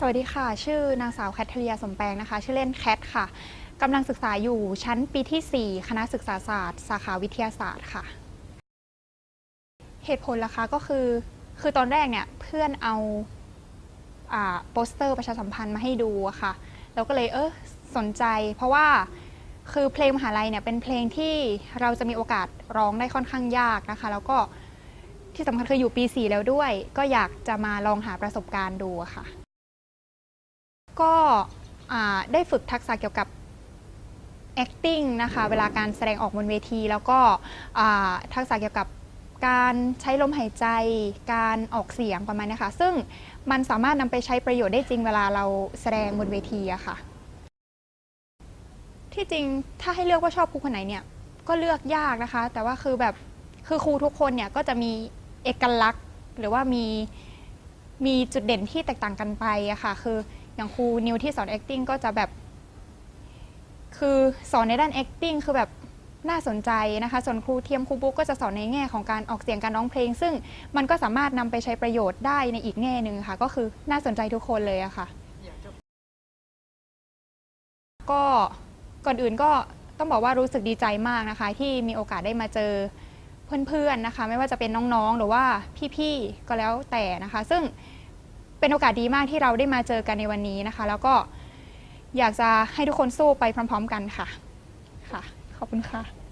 สวัสดีค่ะ ชื่อนางสาวแคทเธอรียสมแปลงนะคะ ชื่อเล่นแคทค่ะกำลังศึกษาอยู่ชั้นปีที่ 4 คณะศึกษาศาสตร์ สาขาวิทยาศาสตร์ค่ะ เหตุผลล่ะคะก็คือ คือตอนแรกเนี่ยเพื่อนเอาอ่าโปสเตอร์ประชาสัมพันธ์มาให้ดูค่ะแล้วก็เลยเออสนใจ เพราะว่าคือเพลงมหาลัยเนี่ยเป็นเพลงที่เราจะมีโอกาสร้องได้ค่อนข้างยากนะคะ แล้วก็ที่สำคัญคืออยู่ปี 4 แล้วด้วย ก็อยากจะมาลองหาประสบการณ์ดูค่ะ ก็ได้ฝึกทักษะเกี่ยวกับ acting นะคะเวลาการแสดงออกบนเวที แล้วก็ทักษะเกี่ยวกับการใช้ลมหายใจ การออกเสียงประมาณนี้ค่ะ ซึ่งมันสามารถนำไปใช้ประโยชน์ได้จริงเวลาเราแสดงบนเวทีอะค่ะ ที่จริงถ้าให้เลือกว่าชอบครูคนไหนเนี่ย ก็เลือกยากนะคะ แต่ว่าคือแบบคือครูทุกคนเนี่ยก็จะมีเอกลักษณ์หรือว่ามีมีจุดเด่นที่แตกต่างกันไปอะค่ะ คือ อย่างครูนิวที่สอน acting ก็จะแบบ คือสอนในด้าน acting คือแบบน่าสนใจนะคะ ส่วนครูเทียมครูบุ๊กก็จะสอนในแง่ของการออกเสียงการร้องเพลง ซึ่งมันก็สามารถนำไปใช้ประโยชน์ได้ในอีกแง่หนึ่งค่ะ ก็คือน่าสนใจทุกคนเลยอะค่ะ ก็ก่อนอื่นก็ต้องบอกว่ารู้สึกดีใจมากนะคะ ที่มีโอกาสได้มาเจอเพื่อนๆนะคะ ไม่ว่าจะเป็นน้องๆ หรือว่าพี่ๆ ก็แล้วแต่นะคะ ซึ่ง เป็นโอกาสดีมากที่เราได้มาเจอกันในวันนี้นะคะ แล้วก็อยากจะให้ทุกคนสู้ไปพร้อม ๆ กันค่ะ ค่ะ ขอบคุณค่ะ